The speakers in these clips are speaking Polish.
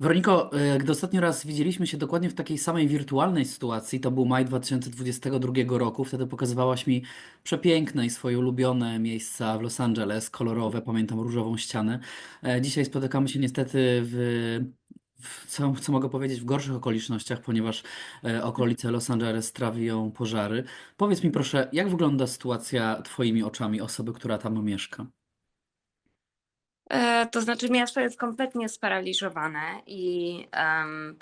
Weroniko, e, gdy ostatni raz widzieliśmy się dokładnie w takiej samej wirtualnej sytuacji, to był maj 2022 roku, wtedy pokazywałaś mi przepiękne i swoje ulubione miejsca w Los Angeles, kolorowe, pamiętam różową ścianę. E, Dzisiaj spotykamy się niestety w, w co, co mogę powiedzieć, w gorszych okolicznościach, ponieważ e, okolice Los Angeles trawią pożary. Powiedz mi proszę, jak wygląda sytuacja Twoimi oczami osoby, która tam mieszka? E, To znaczy miasto jest kompletnie sparaliżowane i em,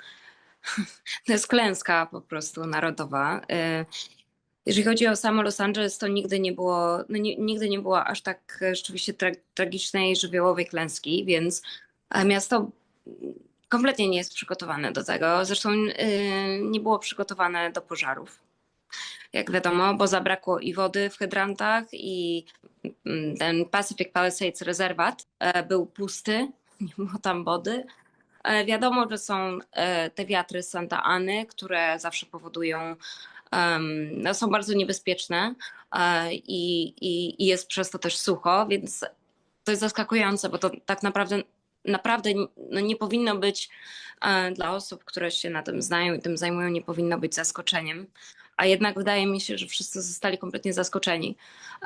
to jest klęska po prostu narodowa. E, Jeżeli chodzi o samo Los Angeles, to nigdy nie było, no nie, nigdy nie było aż tak rzeczywiście tra tragicznej, żywiołowej klęski, więc e, miasto kompletnie nie jest przygotowane do tego. Zresztą e, nie było przygotowane do pożarów jak wiadomo, bo zabrakło i wody w hydrantach, i ten Pacific Palisades rezerwat e, był pusty, nie było tam wody. E, Wiadomo, że są e, te wiatry Santa Any, które zawsze powodują, no, są bardzo niebezpieczne i, i, i jest przez to też sucho, więc to jest zaskakujące, bo to tak naprawdę naprawdę no, nie powinno być dla osób, które się na tym znają i tym zajmują, nie powinno być zaskoczeniem a jednak wydaje mi się, że wszyscy zostali kompletnie zaskoczeni.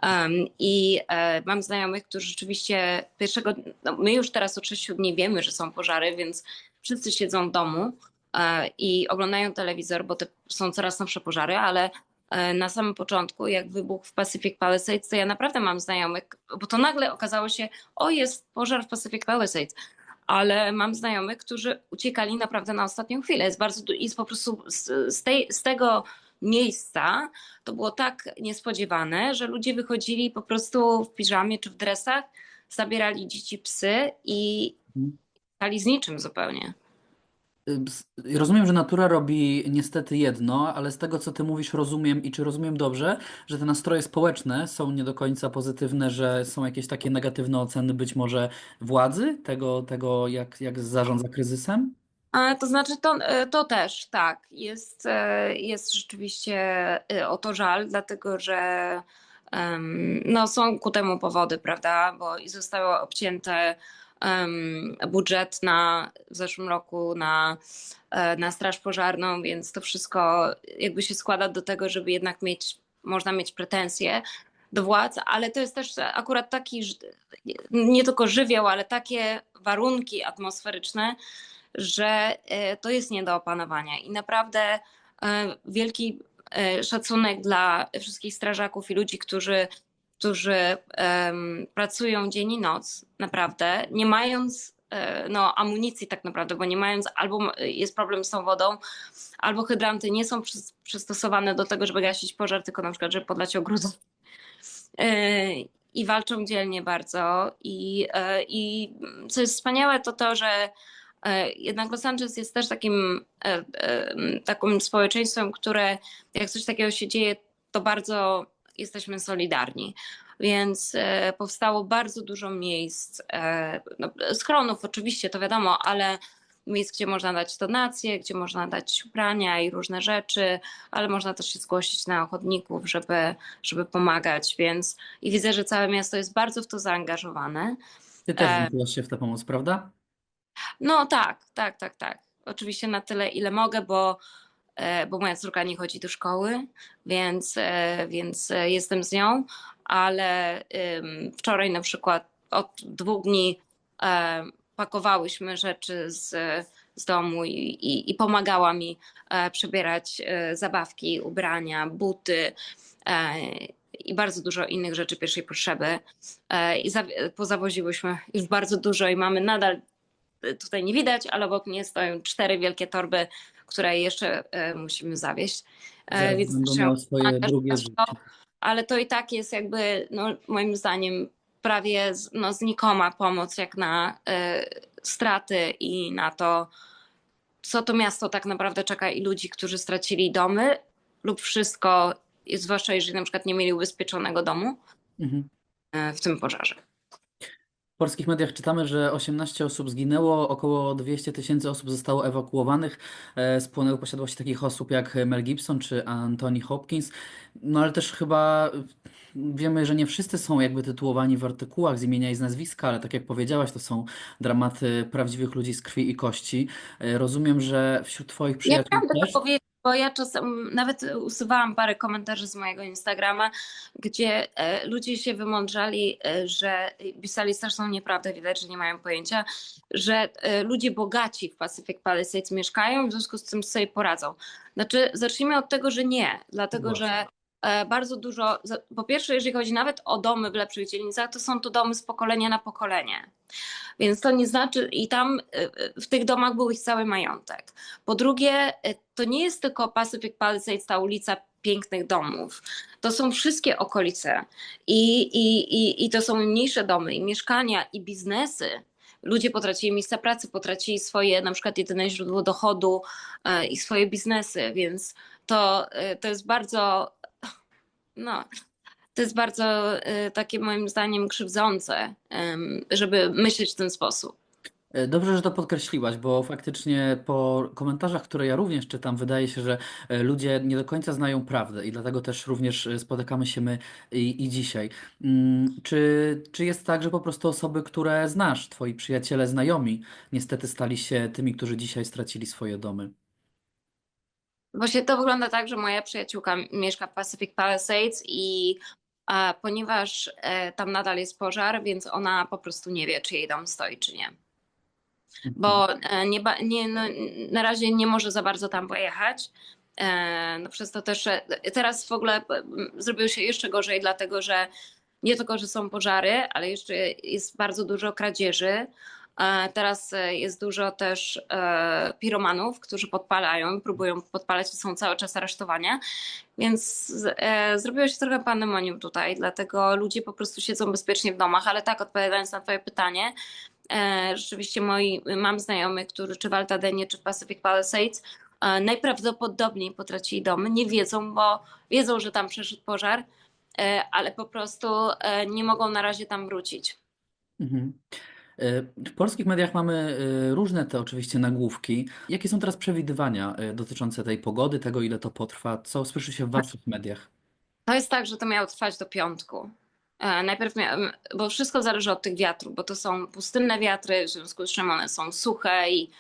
Um, I e, mam znajomych, którzy rzeczywiście pierwszego, no my już teraz od sześciu dni wiemy, że są pożary, więc wszyscy siedzą w domu e, i oglądają telewizor, bo te są coraz nowsze pożary, ale e, na samym początku, jak wybuchł w Pacific Palisades, to ja naprawdę mam znajomych, bo to nagle okazało się, o jest pożar w Pacific Palisades, ale mam znajomych, którzy uciekali naprawdę na ostatnią chwilę. Jest bardzo, jest po prostu z, z, tej, z tego miejsca, to było tak niespodziewane, że ludzie wychodzili po prostu w piżamie czy w dresach, zabierali dzieci, psy i stali z niczym zupełnie. Ps- Rozumiem, że natura robi niestety jedno, ale z tego, co ty mówisz, rozumiem i czy rozumiem dobrze, że te nastroje społeczne są nie do końca pozytywne, że są jakieś takie negatywne oceny być może władzy, tego, tego jak, jak zarządza kryzysem? A, to znaczy to, e, to też, tak, jest, e, jest rzeczywiście e, o to żal, dlatego że no, są ku temu powody, prawda, bo i zostało obcięte budżet na, w zeszłym roku na, e, na straż pożarną, więc to wszystko jakby się składa do tego, żeby jednak mieć, można mieć pretensje do władz, ale to jest też akurat taki, nie tylko żywioł, ale takie warunki atmosferyczne, że e, to jest nie do opanowania i naprawdę e, wielki e, szacunek dla wszystkich strażaków i ludzi, którzy, którzy pracują dzień i noc, naprawdę, nie mając no, amunicji tak naprawdę, bo nie mając, albo jest problem z tą wodą, albo hydranty nie są przys- przystosowane do tego, żeby gasić pożar, tylko na przykład, żeby podlać ogródek. E, I walczą dzielnie bardzo. I, I co jest wspaniałe, to to, że jednak Los Angeles jest też takim, e, e, takim społeczeństwem, które jak coś takiego się dzieje, to bardzo jesteśmy solidarni. Więc e, powstało bardzo dużo miejsc, e, no, schronów oczywiście, to wiadomo, ale miejsc, gdzie można dać donacje, gdzie można dać ubrania i różne rzeczy, ale można też się zgłosić na ochotników, żeby, żeby pomagać, więc i widzę, że całe miasto jest bardzo w to zaangażowane. Ty też E, włączyłaś się w tę pomoc, prawda? No tak, tak, tak, tak. Oczywiście na tyle, ile mogę, bo, e, bo moja córka nie chodzi do szkoły, więc, e, więc e, jestem z nią, ale wczoraj na przykład od dwóch dni pakowałyśmy rzeczy z, z domu i, i, i pomagała mi przebierać zabawki, ubrania, buty. I bardzo dużo innych rzeczy pierwszej potrzeby. I za, pozawoziłyśmy już bardzo dużo i mamy nadal tutaj nie widać, ale obok mnie stoją cztery wielkie torby, które jeszcze e, musimy zawieźć. E, Więc będą swoje drugie życie. ale to i tak jest jakby, no, moim zdaniem, prawie no, znikoma pomoc jak na e, straty i na to, co to miasto tak naprawdę czeka i ludzi, którzy stracili domy lub wszystko, zwłaszcza jeżeli na przykład nie mieli ubezpieczonego domu Mhm. e, w tym pożarze. W polskich mediach czytamy, że 18 osób zginęło, około 200 tysięcy osób zostało ewakuowanych. E, Spłonęły posiadłości takich osób jak Mel Gibson czy Anthony Hopkins. No ale też chyba wiemy, że nie wszyscy są jakby tytułowani w artykułach z imienia i z nazwiska, ale tak jak powiedziałaś, to są dramaty prawdziwych ludzi z krwi i kości. E, Rozumiem, że wśród Twoich Ja przyjaciół też. powiedzieć, bo ja czasem nawet usuwałam parę komentarzy z mojego Instagrama, gdzie e, ludzie się wymądrzali, e, że pisali straszną nieprawdę, widać, że nie mają pojęcia, że e, ludzie bogaci w Pacific Palisades mieszkają, w związku z tym sobie poradzą. Znaczy, zacznijmy od tego, że nie, dlatego Właśnie. że bardzo dużo, po pierwsze, jeżeli chodzi nawet o domy w lepszych dzielnicach, to są to domy z pokolenia na pokolenie. Więc to nie znaczy, i tam e, e, w tych domach był ich cały majątek. Po drugie, e, to nie jest tylko Pacific Palisades, ta ulica pięknych domów. To są wszystkie okolice. I, i, i, I to są mniejsze domy, i mieszkania, i biznesy. Ludzie potracili miejsca pracy, potracili swoje na przykład jedyne źródło dochodu e, i swoje biznesy, więc to, e, to jest bardzo, no, to jest bardzo e, takie moim zdaniem krzywdzące, żeby myśleć w ten sposób. E, Dobrze, że to podkreśliłaś, bo faktycznie po komentarzach, które ja również czytam, wydaje się, że e, ludzie nie do końca znają prawdę i dlatego też również e, spotykamy się my i, i dzisiaj. Mm, Czy, czy jest tak, że po prostu osoby, które znasz, twoi przyjaciele, znajomi, niestety stali się tymi, którzy dzisiaj stracili swoje domy? Właśnie to wygląda tak, że moja przyjaciółka mieszka w Pacific Palisades i e, ponieważ e, tam nadal jest pożar, więc ona po prostu nie wie, czy jej dom stoi, czy nie. Bo e, nie, nie, no, na razie nie może za bardzo tam pojechać. E, no przez to też e, teraz w ogóle m, zrobiło się jeszcze gorzej, dlatego że nie tylko, że są pożary, ale jeszcze jest bardzo dużo kradzieży. E, Teraz e, jest dużo też e, piromanów, którzy podpalają, próbują podpalać i są cały czas aresztowania. Więc zrobiło się trochę pandemonium tutaj, dlatego ludzie po prostu siedzą bezpiecznie w domach. Ale tak, odpowiadając na Twoje pytanie, rzeczywiście moi, mam znajomych, którzy czy w Altadenie, czy w Pacific Palisades najprawdopodobniej potracili domy. Nie wiedzą, bo wiedzą, że tam przeszedł pożar, ale po prostu nie mogą na razie tam wrócić. Mhm. W polskich mediach mamy e, różne te oczywiście nagłówki. Jakie są teraz przewidywania e, dotyczące tej pogody, tego ile to potrwa? Co słyszy się w waszych mediach? To jest tak, że to miało trwać do piątku. E, Najpierw miałem, bo wszystko zależy od tych wiatrów, bo to są pustynne wiatry, w związku z czym one są suche i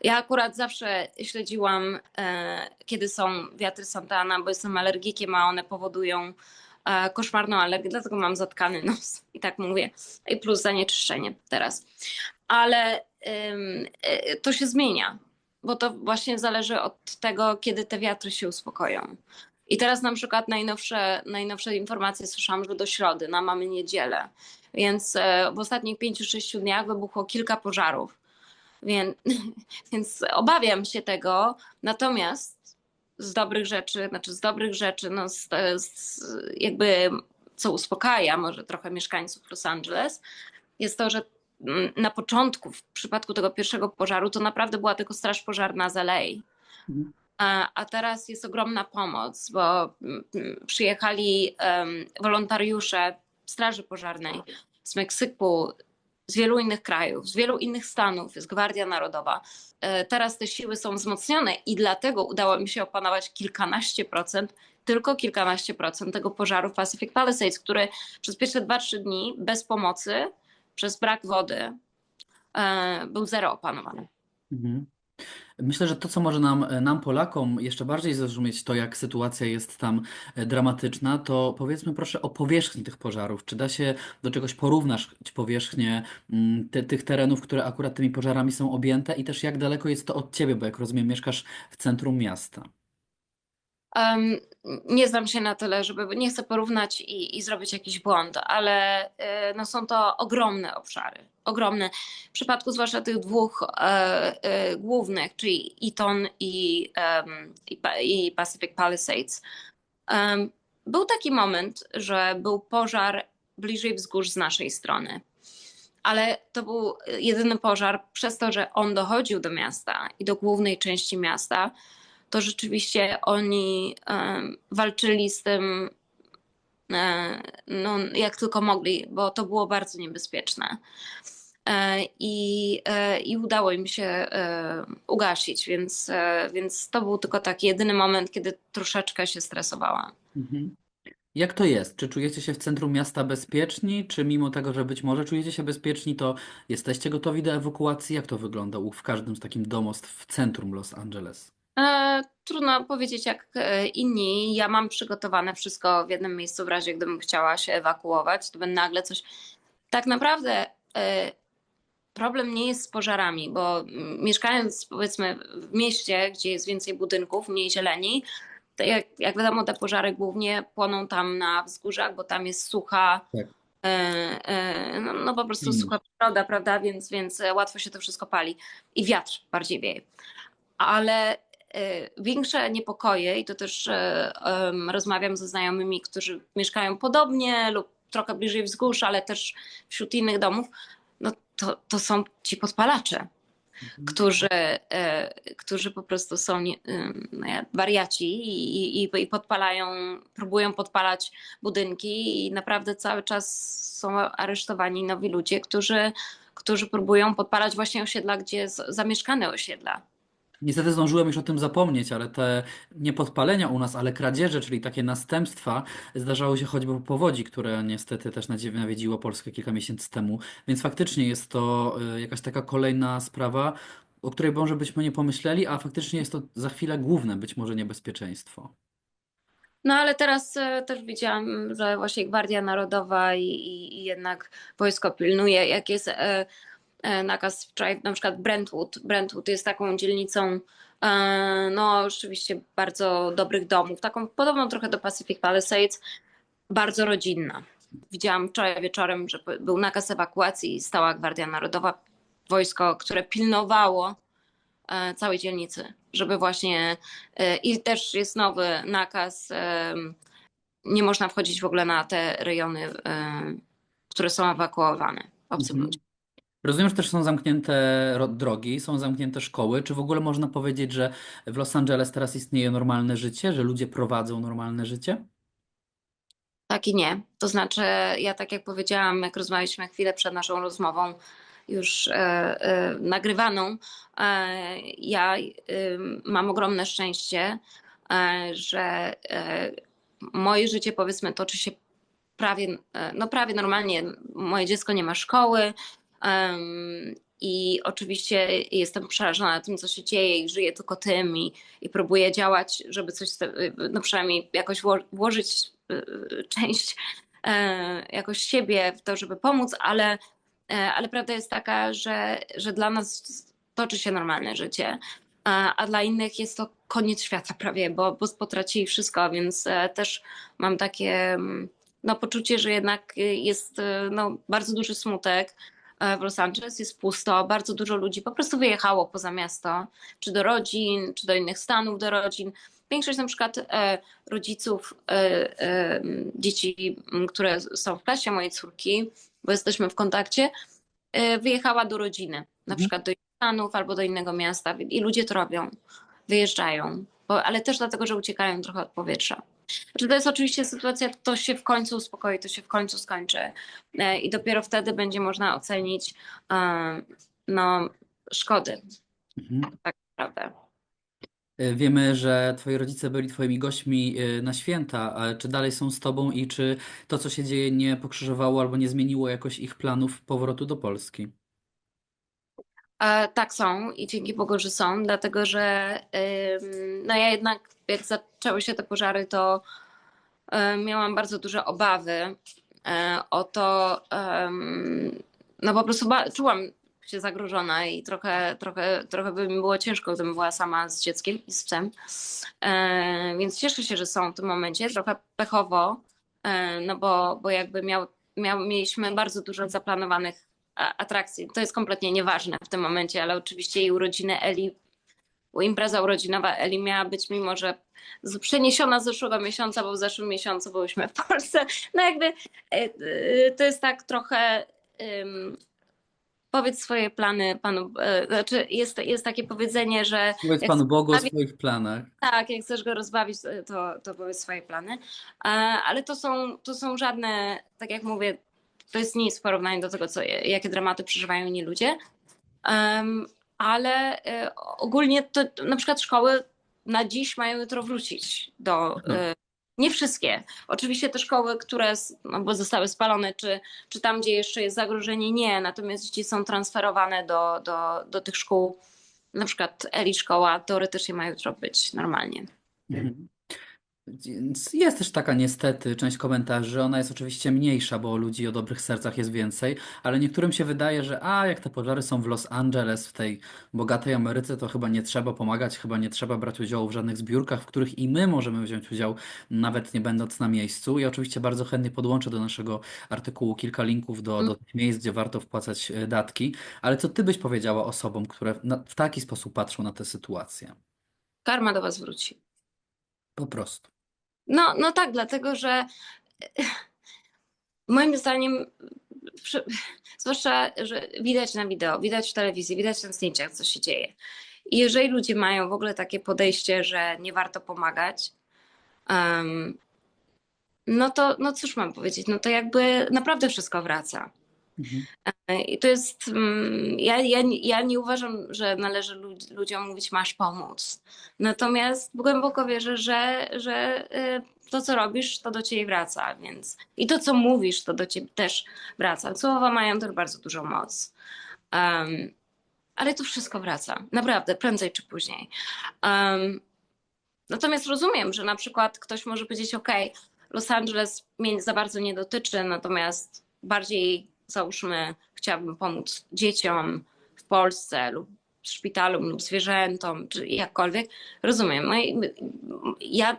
ja akurat zawsze śledziłam, e, kiedy są wiatry Santana, bo jestem alergikiem, a one powodują koszmarną alergię, dlatego mam zatkany nos i tak mówię. I plus zanieczyszczenie teraz. Ale e, to się zmienia, bo to właśnie zależy od tego, kiedy te wiatry się uspokoją. I teraz na przykład najnowsze, najnowsze informacje słyszałam, że do środy, na mamy niedzielę. Więc e, w ostatnich 5-6 dniach wybuchło kilka pożarów. Więc, więc obawiam się tego. Natomiast z dobrych rzeczy, znaczy z dobrych rzeczy, no z, z, jakby co uspokaja może trochę mieszkańców Los Angeles, jest to, że mm, na początku, w przypadku tego pierwszego pożaru, to naprawdę była tylko straż pożarna z LA. Mhm. A, a teraz jest ogromna pomoc, bo mm, przyjechali em, wolontariusze Straży Pożarnej z Meksyku, z wielu innych krajów, z wielu innych stanów, jest Gwardia Narodowa. E, Teraz te siły są wzmocnione i dlatego udało mi się opanować kilkanaście procent, tylko kilkanaście procent tego pożaru w Pacific Palisades, który przez pierwsze 2-3 dni bez pomocy, przez brak wody, e, był zero opanowany. Mhm. Myślę, że to, co może nam, nam, Polakom, jeszcze bardziej zrozumieć to, jak sytuacja jest tam e, dramatyczna, to powiedzmy proszę o powierzchni tych pożarów. Czy da się do czegoś porównać powierzchnię mm, te, tych terenów, które akurat tymi pożarami są objęte i też jak daleko jest to od ciebie, bo jak rozumiem, mieszkasz w centrum miasta. Um, nie znam się na tyle, żeby nie chcę porównać i, i zrobić jakiś błąd, ale y, no, są to ogromne obszary. Ogromne. W przypadku zwłaszcza tych dwóch e, e, głównych, czyli Eaton i, em, i, i Pacific Palisades. Był taki moment, że był pożar bliżej wzgórz z naszej strony. Ale to był jedyny pożar przez to, że on dochodził do miasta i do głównej części miasta to rzeczywiście oni walczyli z tym e, no, jak tylko mogli, bo to było bardzo niebezpieczne. E, I, e, I udało im się ugasić, więc, więc to był tylko taki jedyny moment, kiedy troszeczkę się stresowałam. Mhm. Jak to jest? Czy czujecie się w centrum miasta bezpieczni, czy mimo tego, że być może czujecie się bezpieczni, to jesteście gotowi do ewakuacji? Jak to wygląda w każdym z takim domostw w centrum Los Angeles? E, trudno powiedzieć jak e, inni. Ja mam przygotowane wszystko w jednym miejscu w razie, gdybym chciała się ewakuować, to by nagle coś. Tak naprawdę e, problem nie jest z pożarami, bo mieszkając powiedzmy w mieście, gdzie jest więcej budynków, mniej zieleni, to jak, jak wiadomo, te pożary głównie płoną tam na wzgórzach, bo tam jest sucha. Tak. No, no po prostu Mm. sucha przyroda, prawda? Więc, więc łatwo się to wszystko pali. I wiatr bardziej wieje. Ale większe niepokoje, i to też em, rozmawiam ze znajomymi, którzy mieszkają podobnie lub trochę bliżej wzgórz, ale też wśród innych domów, no to, to są ci podpalacze, którzy, e, którzy po prostu są nie, no wariaci i, i, i podpalają, próbują podpalać budynki i naprawdę cały czas są aresztowani nowi ludzie, którzy, którzy próbują podpalać właśnie osiedla, gdzie zamieszkane osiedla. Niestety zdążyłem już o tym zapomnieć, ale te nie podpalenia u nas, ale kradzieże, czyli takie następstwa, zdarzały się choćby po powodzi, które niestety też nawiedziło Polskę kilka miesięcy temu. Więc faktycznie jest to y, jakaś taka kolejna sprawa, o której może byśmy nie pomyśleli, a faktycznie jest to za chwilę główne być może niebezpieczeństwo. No ale teraz e, też widziałam, że właśnie Gwardia Narodowa i, i, jednak wojsko pilnuje, jak jest e, e, nakaz wczoraj, na przykład Brentwood. Brentwood jest taką dzielnicą, e, no rzeczywiście bardzo dobrych domów, taką podobną trochę do Pacific Palisades, bardzo rodzinna. Widziałam wczoraj wieczorem, że był nakaz ewakuacji i stała Gwardia Narodowa, wojsko, które pilnowało e, całej dzielnicy, żeby właśnie e, i też jest nowy nakaz, e, nie można wchodzić w ogóle na te rejony, e, które są ewakuowane obcym Mhm. ludziom. Rozumiem, że też są zamknięte ro- drogi, są zamknięte szkoły. Czy w ogóle można powiedzieć, że w Los Angeles teraz istnieje normalne życie, że ludzie prowadzą normalne życie? Tak i nie. To znaczy, ja tak jak powiedziałam, jak rozmawialiśmy chwilę przed naszą rozmową, już e, e, nagrywaną, e, ja e, mam ogromne szczęście, e, że e, moje życie, powiedzmy, toczy się prawie, no prawie normalnie. Moje dziecko nie ma szkoły. Em, I oczywiście jestem przerażona tym, co się dzieje, i żyję tylko tym, i, i próbuję działać, żeby coś, no przynajmniej jakoś wło- włożyć y, część e, jakoś siebie w to, żeby pomóc, ale, e, ale prawda jest taka, że, że dla nas toczy się normalne życie, a, dla innych jest to koniec świata prawie, bo, bo potracili wszystko, więc e, też mam takie mm, no, poczucie, że jednak jest no, bardzo duży smutek. E, W Los Angeles jest pusto, bardzo dużo ludzi po prostu wyjechało poza miasto, czy do rodzin, czy do innych stanów do rodzin. Większość na przykład e, rodziców e, dzieci, które są w klasie mojej córki, bo jesteśmy w kontakcie, wyjechała do rodziny, na Mhm. przykład do stanów albo do innego miasta i ludzie to robią, wyjeżdżają, bo, ale też dlatego, że uciekają trochę od powietrza. Znaczy to jest oczywiście sytuacja, to się w końcu uspokoi, to się w końcu skończy e, i dopiero wtedy będzie można ocenić e, no, szkody, Mhm. tak naprawdę. Y, Wiemy, że twoi rodzice byli twoimi gośćmi na święta, ale czy dalej są z tobą i czy to, co się dzieje, nie pokrzyżowało albo nie zmieniło jakoś ich planów powrotu do Polski? Tak są i dzięki Bogu, że są, dlatego że no ja jednak jak zaczęły się te pożary, to e, miałam bardzo duże obawy e, o to, no po prostu czułam się zagrożona i trochę, trochę, trochę by mi było ciężko, gdybym była sama z dzieckiem i z psem. E, więc cieszę się, że są w tym momencie, trochę pechowo, no bo, bo jakby miał, miał, mieliśmy bardzo dużo zaplanowanych atrakcji. To jest kompletnie nieważne w tym momencie, ale oczywiście jej urodziny Eli, impreza urodzinowa Eli miała być, mimo że przeniesiona z zeszłego miesiąca, bo w zeszłym miesiącu byłyśmy w Polsce. No jakby e, e, to jest tak trochę. ym, Powiedz swoje plany panu. e, Znaczy jest, jest takie powiedzenie, że Powiedz Panu Bogu o swoich planach. tak, jak chcesz go rozbawić, to, to powiedz swoje plany. Ale to są, to są żadne, tak jak mówię, to jest nic w porównaniu do tego, co, jakie dramaty przeżywają inni ludzie. Em, Ale e, ogólnie to na przykład szkoły na dziś mają jutro wrócić do, e, Nie wszystkie. Oczywiście te szkoły, które no, bo zostały spalone, czy, czy tam, gdzie jeszcze jest zagrożenie, nie. Natomiast dzieci są transferowane do, do, do tych szkół. Na przykład Eli szkoła teoretycznie ma jutro być normalnie. Mhm. Więc Jest też taka niestety część komentarzy, ona jest oczywiście mniejsza, bo ludzi o dobrych sercach jest więcej, ale niektórym się wydaje, że a jak te pożary są w Los Angeles, w tej bogatej Ameryce, to chyba nie trzeba pomagać, chyba nie trzeba brać udziału w żadnych zbiórkach, w których i my możemy wziąć udział, nawet nie będąc na miejscu. I oczywiście bardzo chętnie podłączę do naszego artykułu kilka linków do, do tych miejsc, gdzie warto wpłacać e, datki. Ale co ty byś powiedziała osobom, które na, w taki sposób patrzą na tę sytuację? Karma do was wróci. Po prostu. No, no tak, dlatego że moim zdaniem, zwłaszcza, że widać na wideo, widać w telewizji, widać na zdjęciach, co się dzieje. I jeżeli ludzie mają w ogóle takie podejście, że nie warto pomagać, em, no to, no cóż mam powiedzieć, no to jakby naprawdę wszystko wraca. Mhm. I to jest, mm, ja, ja, ja nie uważam, że należy lud- ludziom mówić masz pomóc. Natomiast głęboko wierzę, że, że y, to, co robisz, to do ciebie wraca, więc i to, co mówisz, to do ciebie też wraca. Słowa mają też bardzo dużą moc. Em, ale to wszystko wraca, naprawdę, prędzej czy później. Em, natomiast rozumiem, że na przykład ktoś może powiedzieć, ok, Los Angeles mnie za bardzo nie dotyczy, natomiast bardziej załóżmy, chciałabym pomóc dzieciom w Polsce lub szpitalom lub zwierzętom, czy jakkolwiek. Rozumiem. No Ja,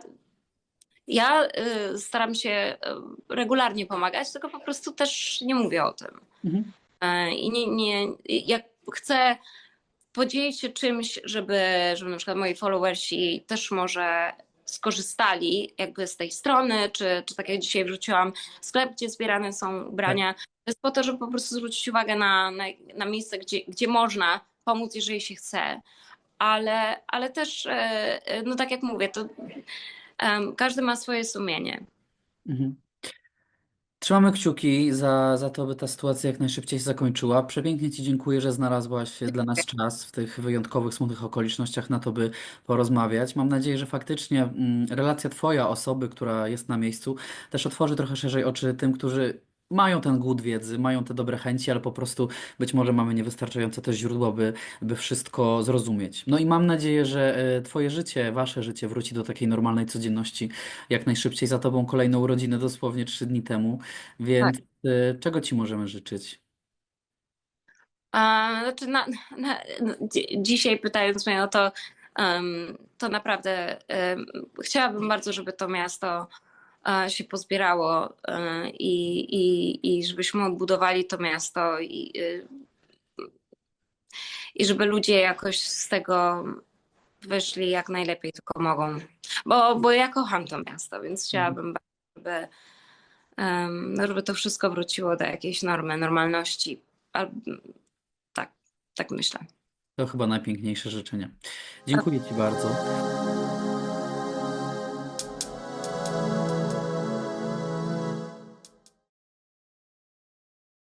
ja y, staram się y, regularnie pomagać, tylko po prostu też nie mówię o tym. Mhm. E, I nie, nie, jak chcę podzielić się czymś, żeby, żeby na przykład moi followersi też może skorzystali jakby z tej strony, czy, czy tak jak dzisiaj wrzuciłam, sklep, gdzie zbierane są ubrania. To jest po to, żeby po prostu zwrócić uwagę na, na, na miejsce, gdzie, gdzie można pomóc, jeżeli się chce. Ale, ale też, e, e, no tak jak mówię, to em, każdy ma swoje sumienie. Mhm. Trzymamy kciuki za, za to, by ta sytuacja jak najszybciej się zakończyła. Przepięknie Ci dziękuję, że znalazłaś dla nas czas w tych wyjątkowych, smutnych okolicznościach na to, by porozmawiać. Mam nadzieję, że faktycznie mm, relacja Twoja, osoby, która jest na miejscu, też otworzy trochę szerzej oczy tym, którzy mają ten głód wiedzy, mają te dobre chęci, ale po prostu być może mamy niewystarczające też źródło, by, by wszystko zrozumieć. No i mam nadzieję, że e, Twoje życie, Wasze życie wróci do takiej normalnej codzienności jak najszybciej. Za Tobą kolejne urodziny dosłownie trzy dni temu, więc e, czego Ci możemy życzyć? A, znaczy na, na, no, dzi- dzisiaj pytając mnie o to, em, to naprawdę em, chciałabym bardzo, żeby to miasto się pozbierało e, i, i, i żebyśmy odbudowali to miasto i, y, i żeby ludzie jakoś z tego wyszli jak najlepiej tylko mogą. Bo, bo ja kocham to miasto, więc chciałabym bardzo, żeby, no, żeby to wszystko wróciło do jakiejś normy, normalności. Al- Tak, tak myślę. To chyba najpiękniejsze życzenia. Dziękuję Ci bardzo.